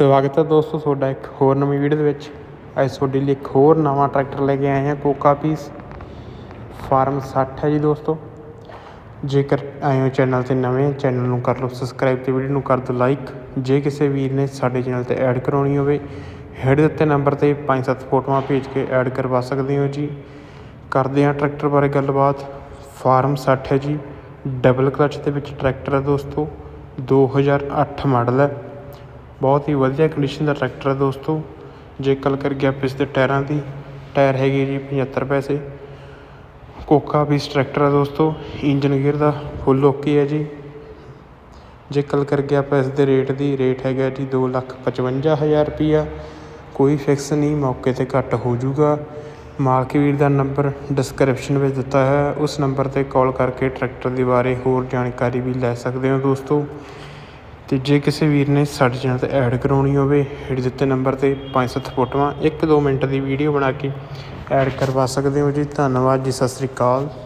ਸਵਾਗਤ ਹੈ ਦੋਸਤੋ, ਤੁਹਾਡਾ ਇੱਕ ਹੋਰ ਨਵੀਂ ਵੀਡੀਓ ਦੇ ਵਿੱਚ। ਅੱਜ ਤੁਹਾਡੇ ਲਈ ਇੱਕ ਹੋਰ ਨਵਾਂ ਟਰੈਕਟਰ ਲੈ ਕੇ ਆਏ ਹਾਂ, ਕੋਕਾ ਪੀਸ। ਫਾਰਮ 60 ਹੈ ਜੀ ਦੋਸਤੋ। ਜੇਕਰ ਆਏ ਹੋ ਚੈਨਲ ਤੇ ਨਵੇਂ ਚੈਨਲ ਨੂੰ ਕਰ ਲਓ ਸਬਸਕ੍ਰਾਈਬ ਤੇ ਵੀਡੀਓ ਨੂੰ ਕਰ ਦਿਓ ਲਾਈਕ ਜੇ ਕਿਸੇ ਵੀਰ ਨੇ ਸਾਡੇ ਚੈਨਲ ਤੇ ਐਡ ਕਰਾਉਣੀ ਹੋਵੇ ਹੇਠ ਦਿੱਤੇ ਨੰਬਰ ਤੇ 5-7 ਫੋਟੋਆਂ ਭੇਜ ਕੇ ਐਡ ਕਰਵਾ ਸਕਦੇ ਹੋ ਜੀ। ਕਰਦੇ ਹਾਂ ਟਰੈਕਟਰ ਬਾਰੇ ਗੱਲਬਾਤ। ਫਾਰਮ 60 ਹੈ ਜੀ। ਡਬਲ ਕਲਚ ਦੇ ਵਿੱਚ ਟਰੈਕਟਰ ਹੈ ਦੋਸਤੋ। 2008 ਮਾਡਲ ਹੈ। ਬਹੁਤ ਹੀ ਵਧੀਆ ਕੰਡੀਸ਼ਨ ਦਾ ਟਰੈਕਟਰ ਹੈ ਦੋਸਤੋ। ਜੇ ਗੱਲ ਕਰ ਆਪਾਂ ਪਿਸ ਦੇ ਟਾਇਰਾਂ ਦੀ, ਟਾਇਰ ਹੈਗੇ ਜੀ 75 ਪੈਸੇ। ਕੋਕਾ ਵੀ ਟਰੈਕਟਰ ਹੈ ਦੋਸਤੋ ਇੰਜਨ ਗੇਅਰ ਦਾ ਫੁੱਲ ਓਕੇ ਹੈ ਜੀ। ਜੇ ਗੱਲ ਕਰ ਆਪਾਂ ਇਸ ਦੇ ਰੇਟ ਦੀ ਰੇਟ ਹੈਗਾ ਜੀ ਦੋ ਲੱਖ ਪਚਵੰਜਾ ਹਜ਼ਾਰ ਰੁਪਈਆ। ਕੋਈ ਫਿਕਸ ਨਹੀਂ, ਮੌਕੇ ਤੇ ਘੱਟ ਹੋ ਜਾਊਗਾ। ਮਾਲਕ ਵੀਰ ਦਾ ਨੰਬਰ ਡਿਸਕ੍ਰਿਪਸ਼ਨ ਵਿੱਚ ਦਿੱਤਾ ਹੈ। ਉਸ ਨੰਬਰ ਤੇ ਕਾਲ ਕਰਕੇ ਟਰੈਕਟਰ ਦੇ ਬਾਰੇ ਹੋਰ ਜਾਣਕਾਰੀ ਵੀ ਲੈ ਸਕਦੇ ਹੋ ਦੋਸਤੋ। ਅਤੇ ਜੇ ਕਿਸੇ ਵੀਰ ਨੇ ਸਾਡੇ ਚੈਨਲ ਤੇ ਐਡ ਕਰਵਾਉਣੀ ਹੋਵੇ, ਹੇਠ ਦਿੱਤੇ ਨੰਬਰ ਤੇ 5-7 ਫੋਟੋਆਂ 1-2 ਮਿੰਟ ਦੀ ਵੀਡੀਓ ਬਣਾ ਕੇ ਐਡ ਕਰਵਾ ਸਕਦੇ ਹੋ ਜੀ। ਧੰਨਵਾਦ ਜੀ, ਸਤਿ ਸ੍ਰੀ ਅਕਾਲ।